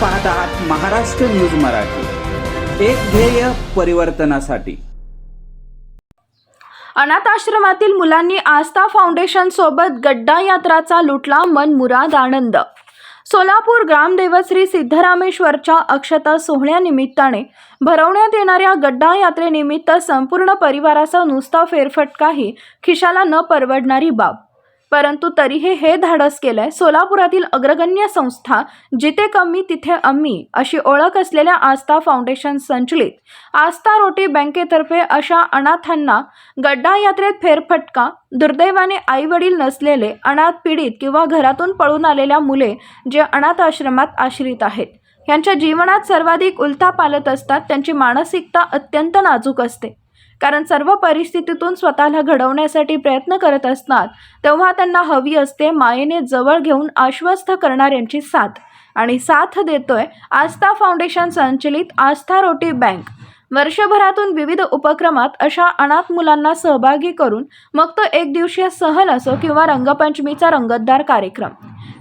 पाहत आहात महाराष्ट्र न्यूज मराठी. एक ध्येय परिवर्तनासाठी. अनाथ आश्रमातील मुलांनी आस्था फाउंडेशन सोबत गड्डा यात्राचा लुटला मनमुराद आनंद. सोलापूर ग्रामदेवश्री सिद्धरामेश्वरच्या अक्षता सोहळ्यानिमित्ताने भरवण्यात येणाऱ्या गड्डा यात्रेनिमित्त संपूर्ण परिवाराचा नुसता फेरफटकाही खिशाला न परवडणारी बाब. परंतु तरीही हे धाडस केलंय. सोलापुरातील अग्रगण्य संस्था जिथे कमी तिथे अम्मी अशी ओळख असलेल्या आस्था फाउंडेशन संचलित. आस्था रोटी बँकेतर्फे अशा अनाथांना गड्डा यात्रेत फेरफटका दुर्दैवाने आई वडील नसलेले अनाथ पीडित किंवा घरातून पळून आलेल्या मुले जे अनाथ आश्रमात आश्रित आहेत. यांच्या जीवनात सर्वाधिक उलथा पालत असतात त्यांची मानसिकता अत्यंत नाजूक असते. कारण सर्व परिस्थितीतून स्वतःला घडवण्यासाठी प्रयत्न करत असतात तेव्हा त्यांना हवी असते मायेने जवळ घेऊन आश्वस्त करणाऱ्यांची साथ. आणि साथ देतोय आस्था फाउंडेशन संचलित आस्था रोटी बँक. वर्षभरातून विविध उपक्रमात अशा अनाथ मुलांना सहभागी करून मग तो एक दिवसीय सहल असो किंवा रंगपंचमीचा रंगतदार कार्यक्रम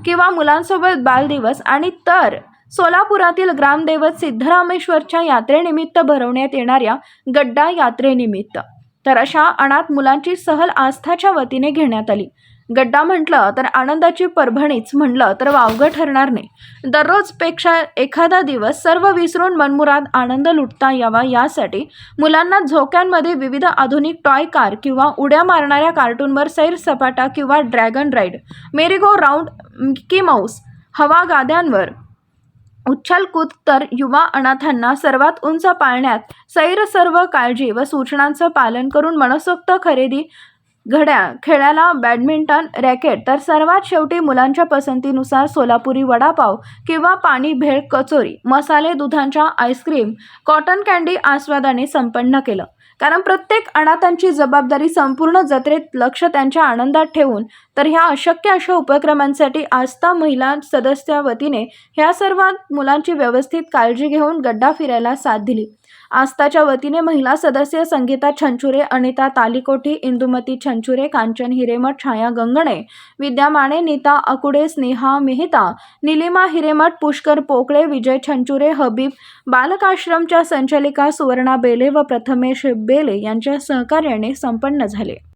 किंवा मुलांसोबत बालदिवस आणि तर सोलापुरातील ग्रामदैवत सिद्धरामेश्वरच्या यात्रेनिमित्त भरवण्यात येणाऱ्या गड्डा यात्रेनिमित्त. तर अशा अनाथ मुलांची सहल आस्थाच्या वतीने घेण्यात आली. गड्डा म्हटलं तर आनंदाची परभणीच म्हणलं तर वावगं ठरणार नाही. दररोजपेक्षा एखादा दिवस सर्व विसरून मनमुराद आनंद लुटता यावा यासाठी मुलांना झोक्यांमध्ये विविध आधुनिक टॉय कार किंवा उड्या मारणाऱ्या कार्टूनवर सैर सपाटा किंवा dragon ride merry go round Mickey Mouse हवा गाद्यांवर उच्छालकूद तर युवा अनाथांना सर्वात उंच पाळण्यात सैर सर्व काळजी व सूचनांचं पालन करून मनसोक्त खरेदी घड्या खेळायला बॅडमिंटन रॅकेट तर सर्वात शेवटी मुलांच्या पसंतीनुसार सोलापुरी वडापाव किंवा पाणी भेळ कचोरी मसाले दुधांच्या आईस्क्रीम कॉटन कँडी आस्वादाने संपन्न केलं. कारण प्रत्येक अनाथांची जबाबदारी संपूर्ण जत्रेत लक्ष त्यांच्या आनंदात ठेवून तर ह्या अशक्य अशा उपक्रमांसाठी आस्था महिला सदस्या वतीने ह्या सर्व मुलांची व्यवस्थित काळजी घेऊन गड्डा फिरायला साथ दिली. आस्थाच्या वतीने महिला सदस्य संगीता छंचुरे अनिता तालिकोटी इंदुमती छंचुरे कांचन हिरेमठ छाया गंगणे विद्या माने नीता अकुडे स्नेहा मेहता निलिमा हिरेमठ पुष्कर पोकळे विजय छंचुरे हबीब बालकाश्रमच्या संचालिका सुवर्णा बेले व प्रथमेश बेले यांच्या सहकार्याने संपन्न झाले.